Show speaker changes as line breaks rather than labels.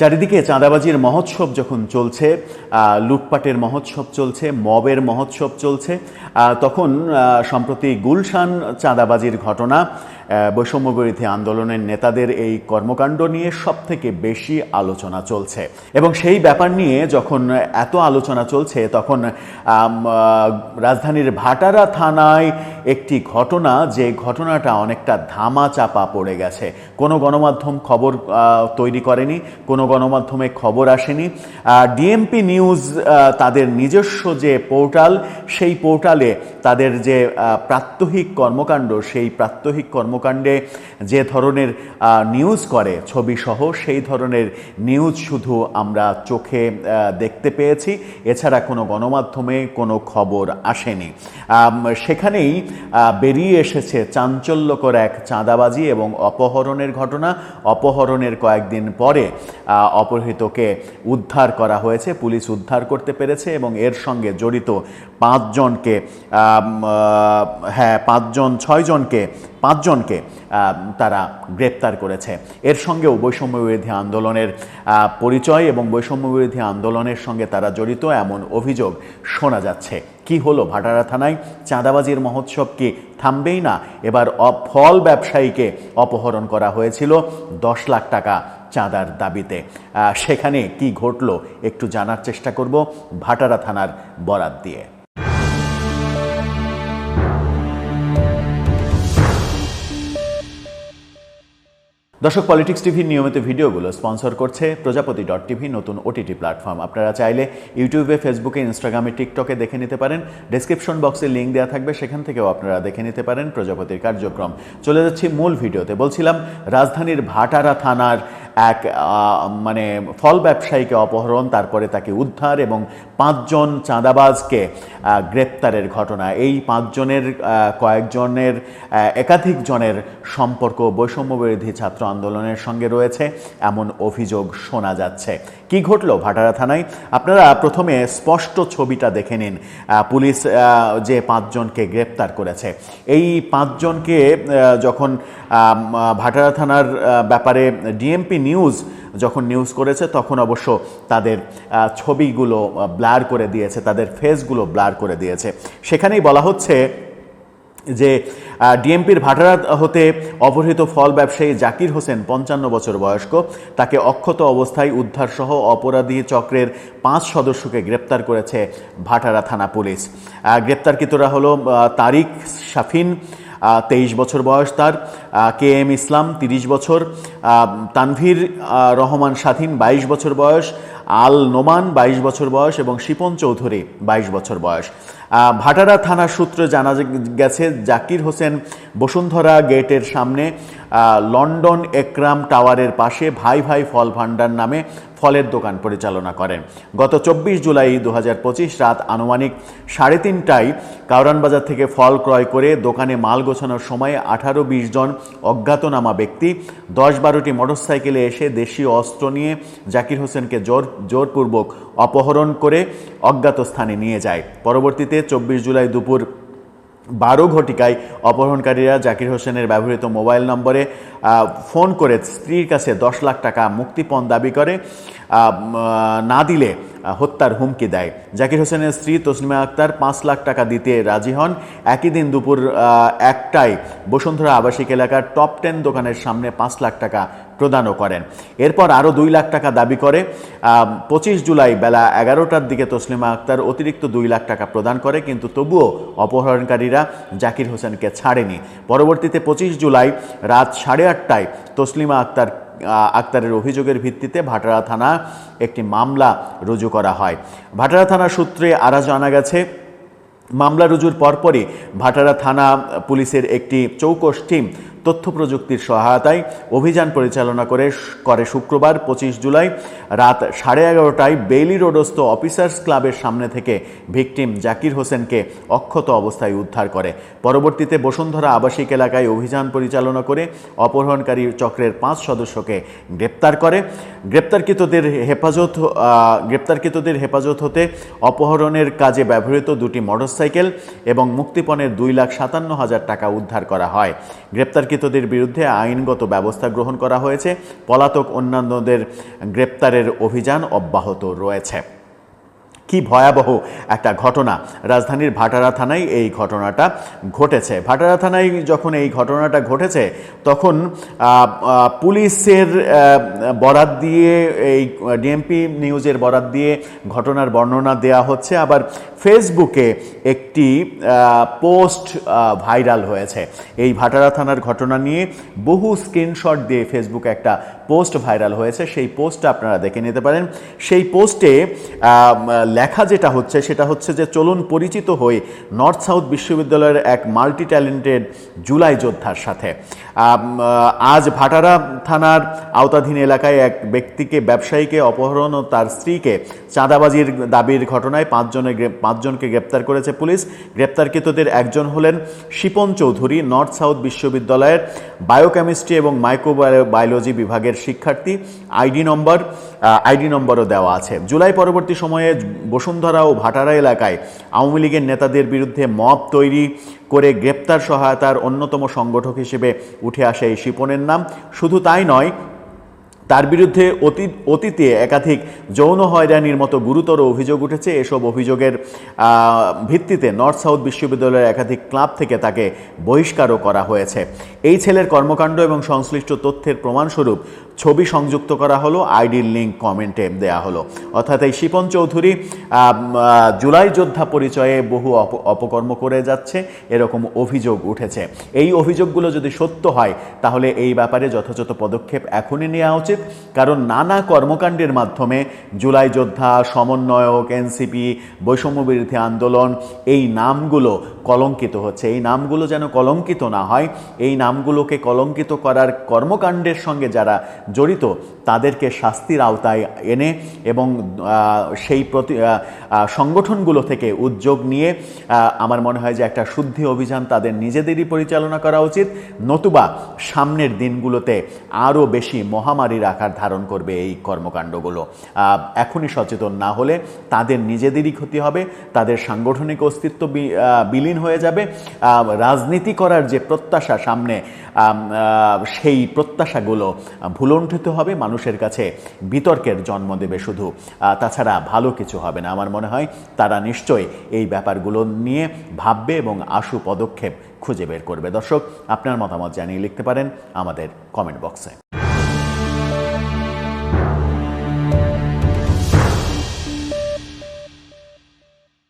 চারিদিকে চাঁদাবাজির মহোৎসব যখন চলছে লুটপাটের মহোৎসব চলছে, মবের মহোৎসব চলছে তখন সম্প্রতি গুলশান চাঁদাবাজির ঘটনা বৈষম্যবিরোধী আন্দোলনের নেতাদের এই কর্মকাণ্ড নিয়ে সব থেকে বেশি আলোচনা চলছে। এবং সেই ব্যাপার নিয়ে যখন এত আলোচনা চলছে, তখন রাজধানীর ভাটারা থানায় একটি ঘটনা, যে ঘটনাটা অনেকটা ধামা চাপা পড়ে গেছে। কোনো গণমাধ্যম খবর তৈরি করেনি, কোনো গণমাধ্যমে খবর আসেনি। ডিএমপি নিউজ তাদের নিজস্ব যে পোর্টাল, সেই পোর্টালে তাদের যে প্রাত্যহিক কর্মকাণ্ড, সেই প্রাত্যহিক কর্মকাণ্ডে যে ধরনের নিউজ করে ছবি সহ সেই ধরনের নিউজ শুধু আমরা চোখে দেখতে পেয়েছি। এছাড়া কোনো গণমাধ্যমে কোনো খবর আসেনি। সেখানেই বেরিয়ে এসেছে চাঞ্চল্যকর এক চাঁদাবাজি এবং অপহরণের ঘটনা। অপহরণের কয়েকদিন পরে অপহৃতকে উদ্ধার করা হয়েছে, পুলিশ উদ্ধার করতে পেরেছে এবং এর সঙ্গে জড়িত পাঁচজনকে হ্যাঁ পাঁচজন, ছয়জনকে, পাঁচজনকে আহ, তারা গ্রেপ্তার করেছে। এর সঙ্গেও বৈষম্য বিরোধী আন্দোলনের পরিচয় এবং বৈষম্য বিরোধী আন্দোলনের সঙ্গে তারা জড়িত এমন অভিযোগ শোনা যাচ্ছে। কি হলো ভাটারা থানায়? চাঁদাবাজির মহোৎসব কি থামবেই না? এবার ফল ব্যবসায়ীকে অপহরণ করা হয়েছিল দশ লাখ টাকা চাঁদার দাবিতে। সেখানে কি ঘটলো একটু জানার চেষ্টা করব ভাটারা থানার বরাত দিয়ে। দর্শক পলিটিক্স টিভির নিয়মিত ভিডিওগুলো স্পন্সর করছে প্রজাপতি ডট টিভি, নতুন ওটিটি প্ল্যাটফর্ম আপনারা চাইলে ইউটিউবে ফেসবুকে ইনস্টাগ্রামে টিকটকে দেখে নিতে পারেন। ডেসক্রিপশন বক্সে লিঙ্ক দেওয়া থাকবে, সেখান থেকেও আপনারা দেখে নিতে পারেন প্রজাপতির কার্যক্রম। চলে যাচ্ছি মূল ভিডিওতে। বলছিলাম, রাজধানীর ভাটারা থানার এক মানে ফল ব্যবসায়ীকে অপহরণ, তারপরে তাকে উদ্ধার এবং পাঁচজন চাঁদাবাজকে গ্রেপ্তারের ঘটনা। এই পাঁচজনের কয়েকজনের একাধিক জনের সম্পর্ক বৈষম্য বিরোধী ছাত্র আন্দোলনের সঙ্গে রয়েছে। এমন অভিযোগ শোনা যাচ্ছে। কি ঘটলো ভাটারা থানায়? আপনারা প্রথমে স্পষ্ট ছবিটা দেখে নিন। পুলিশ যে পাঁচজনকে গ্রেপ্তার করেছে। এই পাঁচজনকে যখন ভাটারা থানার ব্যাপারে ডিএমপি নিউজ যখন নিউজ করেছে, তখন অবশ্য তাদের ছবিগুলো ব্লার করে দিয়েছে, তাদের ফেসগুলো ব্লার করে দিয়েছে। সেখানেই বলা হচ্ছে যে ডিএমপির ভাটারা হতে অপহৃত ফল ব্যবসায়ী জাকির হোসেন, পঞ্চান্ন বছর বয়স্ক, তাকে অক্ষত অবস্থায় উদ্ধারসহ অপরাধী চক্রের পাঁচ সদস্যকে গ্রেপ্তার করেছে ভাটারা থানা পুলিশ। গ্রেপ্তারকৃতরা হলো তারিক শাফিন তেইশ বছর বয়স তার। কে এম ইসলাম, তিরিশ বছর। তানভীর রহমান স্বাধীন, বাইশ বছর বয়স। আল নোমান, বাইশ বছর বয়স। এবং শিপন চৌধুরী, বাইশ বছর বয়স। ভাটারা থানা সূত্রে জানা গেছে, জাকির হোসেন বসুন্ধরা গেটের সামনে লন্ডন একরাম টাওয়ারের পাশে ভাই ভাই ফল ভাণ্ডার নামে ফলের দোকান পরিচালনা করেন। গত চব্বিশ জুলাই দু হাজার পঁচিশ রাত আনুমানিক সাড়ে তিনটায় কাউরান বাজার থেকে ফল ক্রয় করে দোকানে মাল গোছানোর সময় আঠারো বিশ জন অজ্ঞাতনামা ব্যক্তি, দশ বারোটি মোটরসাইকেলে এসে দেশীয় অস্ত্র নিয়ে জাকির হোসেনকে জোর, জোরপূর্বক অপহরণ করে অজ্ঞাত স্থানে নিয়ে যায়। পরবর্তীতে চব্বিশ জুলাই দুপুর বারো ঘটিকায় অপহরণকারীরা জাকির হোসেনের ব্যবহৃত মোবাইল নম্বরে ফোন করে স্ত্রীর কাছে দশ লাখ টাকা মুক্তিপণ দাবি করে। না দিলে হত্যার হুমকি দেয়। জাকির হোসেনের স্ত্রী তসলিমা আক্তার পাঁচ লাখ টাকা দিতে রাজি হন। একই দিন দুপুর একটায় বসুন্ধরা আবাসিক এলাকার টপ টেন দোকানের সামনে পাঁচ লাখ টাকা প্রদানও করেন। এরপর আরও দুই লাখ টাকা দাবি করে পঁচিশ জুলাই বেলা এগারোটার দিকে তসলিমা আক্তার অতিরিক্ত দুই লাখ টাকা প্রদান করে, কিন্তু তবুও অপহরণকারীরা জাকির হোসেনকে ছাড়েনি। পরবর্তীতে পঁচিশ জুলাই রাত সাড়ে আটটায় তসলিমা আক্তার আক্তারের অভিযোগের ভিত্তিতে ভাটারা থানা একটি মামলা রুজু করা হয়। ভাটারা থানা সূত্রে আরা জানা গেছে, মামলা রুজুর পরপরই ভাটারা থানা পুলিশের একটি চৌকস টিম তথ্য প্রযুক্তির সহায়তায় অভিযান পরিচালনা করে করে শুক্রবার পঁচিশ জুলাই রাত সাড়ে এগারোটায় বেইলি রোডস্থ অফিসার্স ক্লাবের সামনে থেকে ভিকটিম জাকির হোসেনকে অক্ষত অবস্থায় উদ্ধার করে। পরবর্তীতে বসুন্ধরা আবাসিক এলাকায় অভিযান পরিচালনা করে অপহরণকারী চক্রের পাঁচ সদস্যকে গ্রেপ্তার করে। গ্রেপ্তারকৃতদের হেফাজত গ্রেপ্তারকৃতদের হেফাজত হতে অপহরণের কাজে ব্যবহৃত দুটি মোটরসাইকেল এবং মুক্তিপণের দুই লাখ সাতান্ন হাজার টাকা উদ্ধার করা হয়। গ্রেপ্তারকৃত গ্রেপ্তারকৃতদের বিরুদ্ধে আইনগত ব্যবস্থা গ্রহণ করা হয়েছে। পলাতক অন্যান্যদের গ্রেপ্তারের অভিযান অব্যাহত রয়েছে। কি ভয়াবহ একটা ঘটনা। রাজধানীর ভাটারা থানায় এই ঘটনাটা ঘটেছে। ভাটারা থানায় যখন এই ঘটনাটা ঘটেছে, তখন পুলিশের বরাত দিয়ে এই ডিএমপি নিউজের বরাত দিয়ে ঘটনার বর্ণনা দেয়া হচ্ছে। আবার ফেসবুকে একটি পোস্ট ভাইরাল হয়েছে। এই ভাটারা থানার ঘটনা নিয়ে বহু স্ক্রিনশট দিয়ে ফেসবুকে একটা পোস্ট ভাইরাল হয়েছে। সেই পোস্টটা আপনারা দেখে নিতে পারেন। সেই পোস্টে লেখা যেটা হচ্ছে সেটা হচ্ছে যে চলুন পরিচিত হই নর্থ সাউথ বিশ্ববিদ্যালয়ের এক মাল্টি ট্যালেন্টেড জুলাই যোদ্ধার সাথে। আজ ভাটারা থানার আওতাধীন এলাকায় এক ব্যক্তিকে, ব্যবসায়ীকে অপহরণ ও তার স্ত্রীকে চাঁদাবাজির দাবির ঘটনায় পাঁচজনে পাঁচজনকে গ্রেপ্তার করেছে পুলিশ। গ্রেপ্তারকৃতদের একজন হলেন শিপন চৌধুরী, নর্থ সাউথ বিশ্ববিদ্যালয়ের বায়োকেমিস্ট্রি এবং মাইক্রোবায়োলজি বিভাগের শিক্ষার্থী। আইডি নম্বর আইডি নম্বরও দেওয়া আছে। জুলাই পরবর্তী সময়ে বসুন্ধরা ও ভাটারা এলাকায় আওয়ামী লীগের নেতাদের বিরুদ্ধে মব তৈরি করে গ্রেপ্তার সহায়তার অন্যতম সংগঠক হিসেবে উঠে আসে এই শিপনের নাম। শুধু তাই নয়, তার বিরুদ্ধে অতীত, অতীতে একাধিক যৌন হয়রানির মতো গুরুতর অভিযোগ উঠেছে। এসব অভিযোগের ভিত্তিতে নর্থ সাউথ বিশ্ববিদ্যালয়ের একাধিক ক্লাব থেকে তাকে বহিষ্কারও করা হয়েছে। এই ছেলের কর্মকাণ্ড এবং সংশ্লিষ্ট তথ্যের প্রমাণস্বরূপ ছবি সংযুক্ত করা হলো আইডির লিঙ্ক কমেন্টে দেয়া হলো। অর্থাৎ এই শিপন চৌধুরী জুলাই যোদ্ধা পরিচয়ে বহু অপ- অপকর্ম করে যাচ্ছে, এরকম অভিযোগ উঠেছে। এই অভিযোগগুলো যদি সত্য হয়, তাহলে এই ব্যাপারে যথাযথ পদক্ষেপ এখনই নেওয়া উচিত। কারণ নানা কর্মকাণ্ডের মাধ্যমে জুলাই যোদ্ধা, সমন্বয়ক, এনসিপি বৈষম্য বিরোধী আন্দোলন, এই নামগুলো কলঙ্কিত হচ্ছে। এই নামগুলো যেন কলঙ্কিত না হয়, এই নামগুলোকে কলঙ্কিত করার কর্মকাণ্ডের সঙ্গে যারা জড়িত, তাদেরকে শাস্তির আওতায় এনে এবং সেই প্রতি সংগঠনগুলো থেকে উদ্যোগ নিয়ে আমার মনে হয় যে একটা শুদ্ধি অভিযান তাদের নিজেদেরই পরিচালনা করা উচিত। নতুবা সামনের দিনগুলোতে আরও বেশি মহামারীর আকার ধারণ করবে এই কর্মকাণ্ডগুলো। এখনই সচেতন না হলে তাদের নিজেদেরই ক্ষতি হবে, তাদের সাংগঠনিক অস্তিত্ব বিলীন হয়ে যাবে। রাজনীতি করার যে প্রত্যাশা সামনে সেই প্রত্যাশাগুলো ভুলণ্ঠিত হবে মানুষের কাছে। বিতর্কের জন্ম দেবে শুধু। তাছাড়া ভালো কিছু হবে না। আমার মনে হয় তারা নিশ্চয়ই এই ব্যাপারগুলো নিয়ে ভাববে এবং আশু পদক্ষেপ খুঁজে বের করবে। দর্শক, আপনার মতামত জানিয়ে লিখতে পারেন আমাদের কমেন্ট বক্সে।